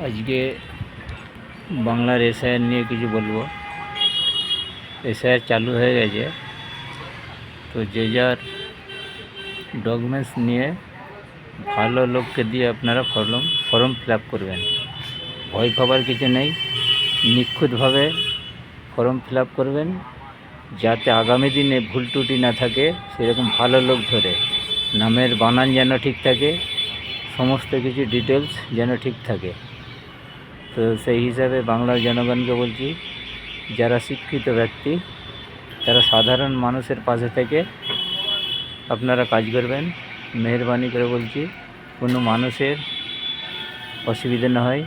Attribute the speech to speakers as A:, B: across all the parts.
A: আজকে বাংলার এসআইআর নিয়ে কিছু বলব। এসআইআর চালু হয়ে গেছে। তো যে যার ডকুমেন্টস নিয়ে ভালো লোককে দিয়ে আপনারা ফর্ম ফর্ম ফিল করবেন। ভয় পাবার কিছু নেই। নিখুঁতভাবে ফর্ম ফিল করবেন। যাতে আগামী দিনে ভুল ত্রুটি না থাকে, সেরকম ভালো লোক ধরে। নামের বানান যেন ঠিক থাকে, সমস্ত কিছু ডিটেলস যেন ঠিক থাকে। তো সেই হিসাবে বাংলার জনগণকে বলছি, যারা শিক্ষিত ব্যক্তি, তারা সাধারণ মানুষের পাশে থেকে আপনারা কাজ করবেন। মেহরবানি করে বলছি, কোনো মানুষের অসুবিধা না হয়।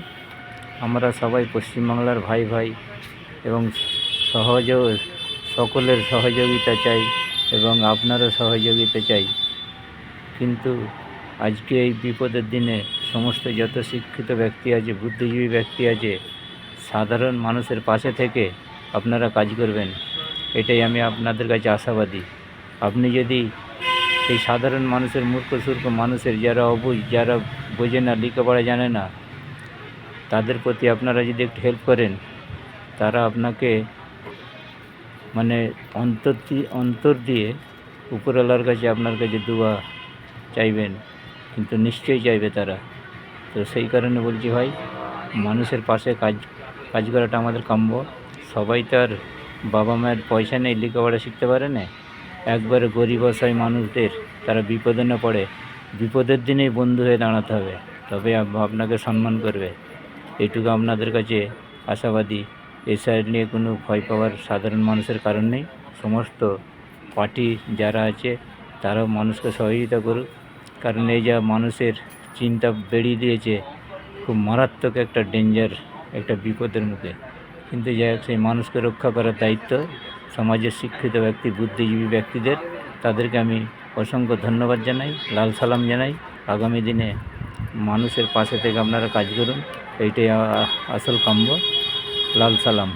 A: আমরা সবাই পশ্চিমবাংলার ভাই ভাই এবং সহজ সকলের সহযোগিতা চাই এবং আপনারও সহযোগিতা চাই। কিন্তু আজকে এই বিপদের দিনে সমস্ত যত শিক্ষিত ব্যক্তি আছে, বুদ্ধিজীবী ব্যক্তি আছে, সাধারণ মানুষের পাশে থেকে আপনারা কাজ করবেন। এটাই আমি আপনাদের কাছে আশাবাদী। আপনি যদি এই সাধারণ মানুষের মূর্খ সূর্খ মানুষের যারা অবুঝ, যারা বোঝে না, লেখাপড়া জানে না, তাদের প্রতি আপনারা যদি একটু হেল্প করেন, তারা আপনাকে মানে অন্তর অন্তর দিয়ে উপরওয়ালার কাছে আপনার কাছে দুয়া চাইবেন, কিন্তু নিশ্চয়ই চাইবে তারা। তো সেই কারণে বলছি ভাই, মানুষের পাশে কাজ কাজ করাটা আমাদের কাম্য। সবাই তো আর বাবা মায়ের পয়সা নেই, লেখাপড়া শিখতে পারে না। একবারে গরিব অসহায় মানুষদের তারা বিপদে না পড়ে, বিপদের দিনেই বন্ধু হয়ে দাঁড়াতে হবে। তবে আপনাকে সম্মান করবে। এটুকু আপনাদের কাছে আশাবাদী। সাইড নিয়ে কোনো ভয় পাওয়ার সাধারণ মানুষের কারণ নেই। সমস্ত পার্টি যারা আছে, তারাও মানুষকে সহযোগিতা করুক। কারণ এই যা মানুষের চিন্তা বেরিয়ে দিয়েছে, খুব মারাত্মক একটা ডেঞ্জার একটা বিপদের মুখে। কিন্তু যাই হোক, সেই মানুষকে রক্ষা করার দায়িত্ব সমাজের শিক্ষিত ব্যক্তি, বুদ্ধিজীবী ব্যক্তিদের। তাদেরকে আমি অসংখ্য ধন্যবাদ জানাই, লাল সালাম জানাই। আগামী দিনে মানুষের পাশে থেকে আপনারা কাজ করুন, এইটাই আসল কাম্য। লাল সালাম।